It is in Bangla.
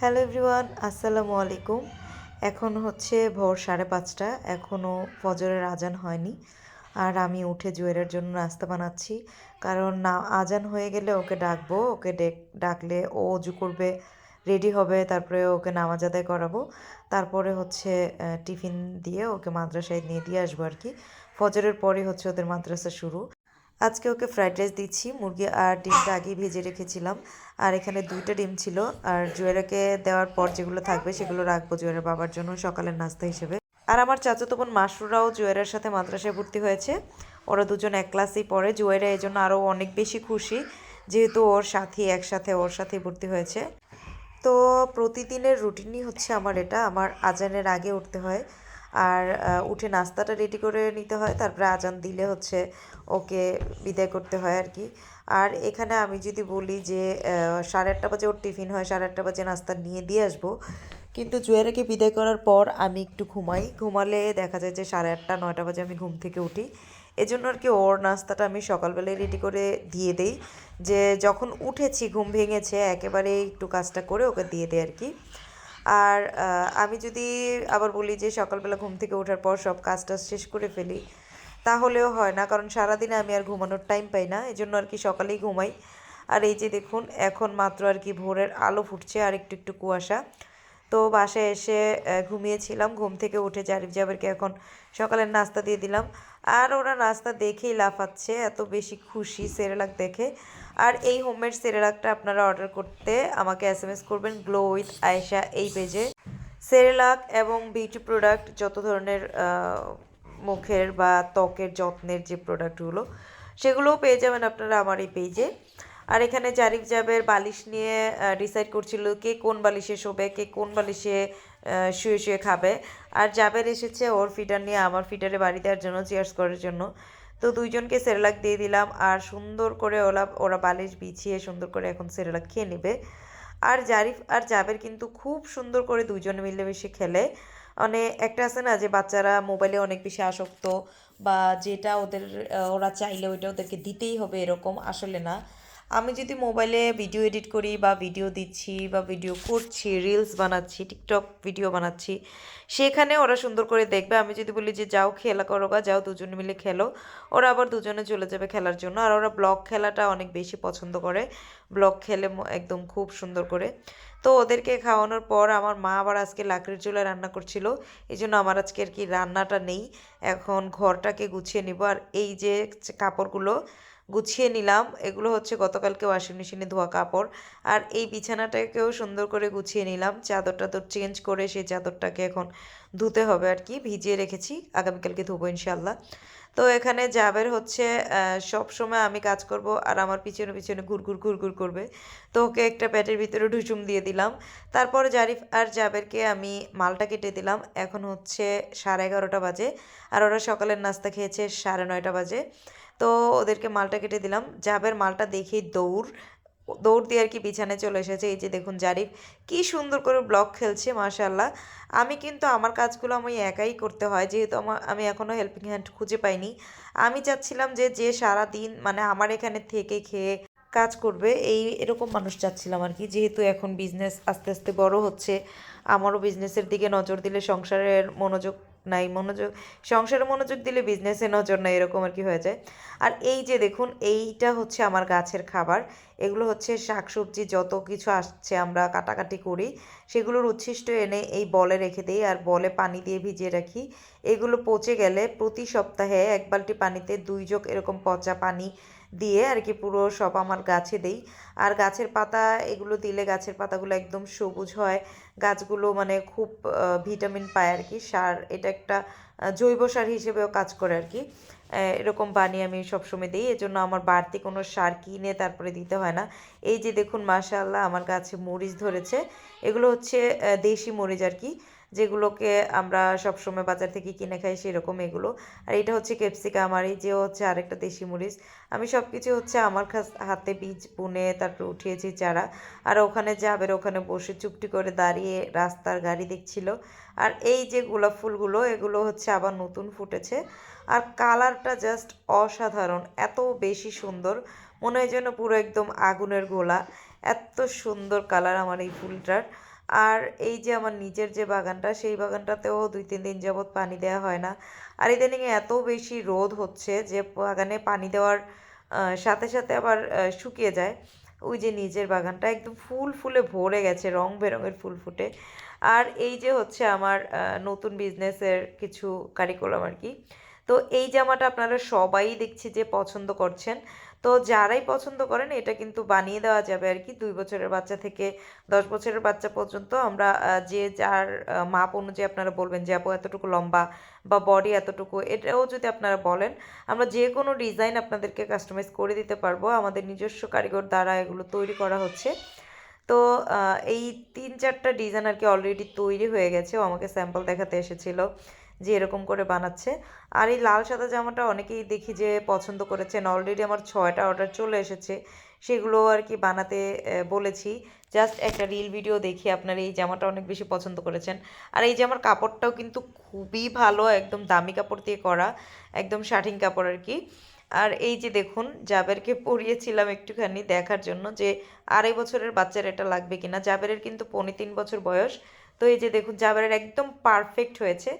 হ্যালো এভরিওয়ান, আসসালামু আলাইকুম। এখন হচ্ছে ভোর সাড়ে পাঁচটা এখনও ফজরের আজান হয়নি। আর আমি উঠে জুয়েলের জন্য নাস্তা বানাচ্ছি। কারণ না, আজান হয়ে গেলে ওকে ডাকবো, ওকে ডেক- ডাকলে ও অজু করবে, রেডি হবে, তারপরে ওকে নামাজ আদায় করাবো। তারপরে হচ্ছে টিফিন দিয়ে ওকে মাদ্রাসায় নিয়ে দিয়ে আসব আর কি। ফজরের পরে হচ্ছে ওদের মাদ্রাসা শুরু। আজকে ওকে ফ্রাইড রাইস দিচ্ছি, মুরগি আর ডিমটা আগেই ভেজে রেখেছিলাম। আর এখানে দুইটা ডিম ছিল, আর জুয়েরাকে দেওয়ার পর যেগুলো থাকবে সেগুলো রাখব জুয়েরের বাবার জন্য সকালের নাস্তা হিসেবে। আর আমার চাচাতো বোন মাসরুরাও জুয়েরের সাথে মাদ্রাসায় ভর্তি হয়েছে। ওরা দুজন এক ক্লাসেই পড়ে জুয়েরা এই জন্য আরও অনেক বেশি খুশি, যেহেতু ওর সাথী একসাথে, ওর সাথে ভর্তি হয়েছে। তো প্রতিদিনের রুটিনই হচ্ছে আমার এটা, আমার আজানের আগে উঠতে হয়। আর উঠে নাস্তাটা রেডি করে নিতে হয়। তারপরে আজান দিলে হচ্ছে ওকে বিদায় করতে হয় আর কি আর এখানে আমি যদি বলি যে সাড়ে আটটা বাজে ওর টিফিন হয়, সাড়ে আটটা বাজে নাস্তা নিয়ে দিয়ে আসব। কিন্তু জুয়েরাকে বিদায় করার পর আমি একটু ঘুমাই। ঘুমালে দেখা যায় যে সাড়ে আটটা, নয়টা বাজে আমি ঘুম থেকে উঠি। এজন্য আর কি ওর নাস্তাটা আমি সকালবেলায় রেডি করে দিয়ে দেই। যে যখন উঠেছি, ঘুম ভেঙেছে একেবারে একটু কাজটা করে ওকে দিয়ে দেয় আর কি আর আমি যদি আবার বলি যে সকালবেলা ঘুম থেকে ওঠার পর সব কাজ টাজ শেষ করে ফেলি, তাহলেও হয় না। কারণ সারাদিনে আমি আর ঘুমানোর টাইম পাই না এই জন্য আর কি সকালেই ঘুমাই। আর এই যে দেখুন, এখন মাত্র আর কি ভোরের আলো ফুটছে আর একটু একটু কুয়াশা। তো বাসায় এসে ঘুমিয়েছিলাম, ঘুম থেকে উঠে জারিফ জাবেরকে এখন সকালের নাস্তা দিয়ে দিলাম। আর ওরা নাস্তা দেখেই লাফাচ্ছে, এত বেশি খুশি সেরেলাক দেখে। আর এই হোমমেড সেরেলাকটা আপনারা অর্ডার করতে আমাকে এস এম এস করবেন গ্লো উইথ আয়েশা এই পেজে সেরেলাক এবং বিউটি প্রোডাক্ট যত ধরনের মুখের বা ত্বকের যত্নের যে প্রোডাক্টগুলো সেগুলোও পেয়ে যাবেন আপনারা আমার এই পেজে আর এখানে জারিফ জাবের বালিশ নিয়ে ডিসাইড করছিল কে কোন বালিশে শোবে, কে কোন বালিশে শুয়ে শুয়ে খাবে। আর জাবের এসেছে ওর ফিডার নিয়ে আমার ফিডারে বাড়ি দেওয়ার জন্য চেয়ার্স করার জন্য। তো দুইজনকে সেরেলাক দিয়ে দিলাম আর সুন্দর করে ওরা ওরা বালিশ বিছিয়ে সুন্দর করে এখন সেরেলাক খেয়ে নেবে। আর জারিফ আর জাবের কিন্তু খুব সুন্দর করে দুইজনে মিলেমিশে খেলে। মানে একটা আছে না যে বাচ্চারা মোবাইলে অনেক বেশি আসক্ত বা যেটা ওদের ওরা চাইলে ওইটা ওদেরকে দিতেই হবে এরকম আসলে না। আমি যদি মোবাইলে ভিডিও এডিট করি বা ভিডিও দিচ্ছি বা ভিডিও করছি রিলস বানাচ্ছি টিকটক ভিডিও বানাচ্ছি, সেখানে ওরা সুন্দর করে দেখবে। আমি যদি বলি যে, যাও খেলা করো বা যাও দুজনে মিলে খেলো। ওরা আবার দুজনে চলে যাবে খেলার জন্য। আর ওরা ব্লগ খেলাটা অনেক বেশি পছন্দ করে। ব্লগ খেলে একদম খুব সুন্দর করে। তো ওদেরকে খাওয়ানোর পর আমার মা আবার আজকে লাকড়ির চুলায় রান্না করছিল। এই জন্য আমার আজকে আর কি রান্নাটা নেই। এখন ঘরটাকে গুছিয়ে নিব। আর এই যে কাপড়গুলো গুছিয়ে নিলাম। এগুলো হচ্ছে গতকালকে ওয়াশিং মেশিনে ধোয়া কাপড়। আর এই বিছানাটাকেও সুন্দর করে গুছিয়ে নিলাম। চাদর টাদর চেঞ্জ করে সেই চাদরটাকে এখন ধুতে হবে আর কি। ভিজিয়ে রেখেছি। আগামীকালকে ধুবো ইনশাল্লাহ তো এখানে জাবের হচ্ছে সব সময় আমি কাজ করব আর আমার পিছনে পিছনে ঘুরঘুর ঘুরঘুর করবে। তো ওকে একটা প্যাটের ভিতরে ঢুসুম দিয়ে দিলাম। তারপর জারিফ আর জাবেরকে আমি মালটা কেটে দিলাম। এখন হচ্ছে সাড়ে এগারোটা বাজে আর ওরা সকালের নাস্তা খেয়েছে সাড়ে নয়টা বাজে। তো ওদেরকে মালটা কেটে দিলাম। জাবের মালটা দেখেই দৌড় দৌড় দিয়ে আর কি বিছানায় চলে এসেছে। এই যে দেখুন জারিফ, কি সুন্দর করে ব্লক খেলছে মাশাল্লাহ আমি কিন্তু আমার কাজগুলো আমি একাই করতে হয়, যেহেতু আমার, আমি এখনও হেল্পিং হ্যান্ড খুঁজে পাইনি। আমি চাচ্ছিলাম যে যে সারা দিন মানে আমার এখানে থেকে খেয়ে কাজ করবে, এই এরকম মানুষ চাচ্ছিলাম আর কি। যেহেতু এখন বিজনেস আস্তে আস্তে বড় হচ্ছে, আমারও বিজনেসের দিকে নজর দিলে সংসারের মনোযোগ নাই, মনোযোগ সংসারে মনোযোগ দিলে বিজনেসে নজর নাই, এরকম আর কি হয়ে যায়। আর এই যে দেখুন, এইটা হচ্ছে আমার গাছের খাবার, এগুলো হচ্ছে শাকসবজি, যত কিছু আসছে আমরা কাটাকাটি করি, সেগুলোর উচ্ছিষ্ট এনে এই বলে রেখে দিই, আর বলে পানি দিয়ে ভিজিয়ে রাখি। এগুলো পচে গেলে প্রতি সপ্তাহে এক বালতি পানিতে দুই যোগ এরকম পচা পানি দিয়ে আর কি পুরো সব আমার গাছে দেই। আর গাছের পাতা, এগুলো দিলে গাছের পাতাগুলো একদম সবুজ হয়। গাছগুলো মানে খুব ভিটামিন পায় আর কি। সার, এটা একটা জৈব সার হিসেবেও কাজ করে আর কি। এরকম বানিয়ে আমি সবসময় দিই। এজন্য আমার বাড়তি কোনো সার কিনে তারপরে দিতে হয় না। এই যে দেখুন, মাশাআল্লাহ, আমার গাছে মরিচ ধরেছে। এগুলো হচ্ছে দেশি মরিচ আর কি। যেগুলোকে আমরা সবসময় বাজার থেকে কিনে খাই সেরকম এগুলো। আর এটা হচ্ছে ক্যাপসিকাম, আর এই যে হচ্ছে আরেকটা দেশি মরিচ। আমি সব কিছু হচ্ছে আমার হাতে বীজ বুনে তারপরে উঠিয়েছি চারা। আর ওখানে যাবের ওখানে বসে চুপটি করে দাঁড়িয়ে রাস্তার গাড়ি দেখছিল। আর এই যে গোলাপ ফুলগুলো, এগুলো হচ্ছে আবার নতুন ফুটেছে। আর কালারটা জাস্ট অসাধারণ, এত বেশি সুন্দর। মনে হয় যেন পুরো একদম আগুনের গোলা। এত সুন্দর কালার আমার এই ফুলটার। আর এই যে আমার নিজের যে বাগানটা, সেই বাগানটাতেও দুই, তিন দিন যাবৎ পানি দেওয়া হয় না। আর ইদানিং এত বেশি রোদ হচ্ছে যে বাগানে পানি দেওয়ার সাথে সাথে আবার শুকিয়ে যায়। ওই যে নিজের বাগানটা একদম ফুল ফুলে ভরে গেছে, রং বেরঙের ফুল ফুটে। আর এই যে হচ্ছে আমার নতুন বিজনেসের কিছু কারিকুলাম আর কি। তো এই জামাটা আপনারা সবাই দেখছি যে পছন্দ করছেন। তো যারাই পছন্দ করেন, এটা কিন্তু বানিয়ে দেওয়া যাবে আর কি। দুই বছরের বাচ্চা থেকে দশ বছরের বাচ্চা পর্যন্ত আমরা যে যার মাপ অনুযায়ী আপনারা বলবেন যে, আপু, এতটুকু লম্বা বা বডি এতটুকু, এটাও যদি আপনারা বলেন, আমরা যে কোনো ডিজাইন আপনাদেরকে কাস্টমাইজ করে দিতে পারব। আমাদের নিজস্ব কারিগর দ্বারা এগুলো তৈরি করা হচ্ছে। তো এই তিন চারটা ডিজাইন আর কি অলরেডি তৈরি হয়ে গেছে। ও আমাকে স্যাম্পল দেখাতে এসেছিল। যে এরকম করে বানাচ্ছে। আর এই লাল সাদা জামাটা অনেকেই দেখি যে পছন্দ করেছেন অলরেডি আমার ছয়টা অর্ডার চলে এসেছে। সেগুলো আর কি বানাতে বলেছি। জাস্ট একটা রিল ভিডিও দেখি আপনার এই জামাটা অনেক বেশি পছন্দ করেছেন। আর এই জামার কাপড়টাও কিন্তু খুবই ভালো, একদম দামি কাপড় দিয়ে করা, একদম শাটিং কাপড় আর কি। আর এই যে দেখুন, জাবেরকে পরিয়েছিলাম একটুখানি দেখার জন্য যে আড়াই বছরের বাচ্চার এটা লাগবে কিনা। জাবেরের কিন্তু পৌনে তিন বছর বয়স। তো এই যে দেখুন, জাবেরের একদম পারফেক্ট হয়েছে।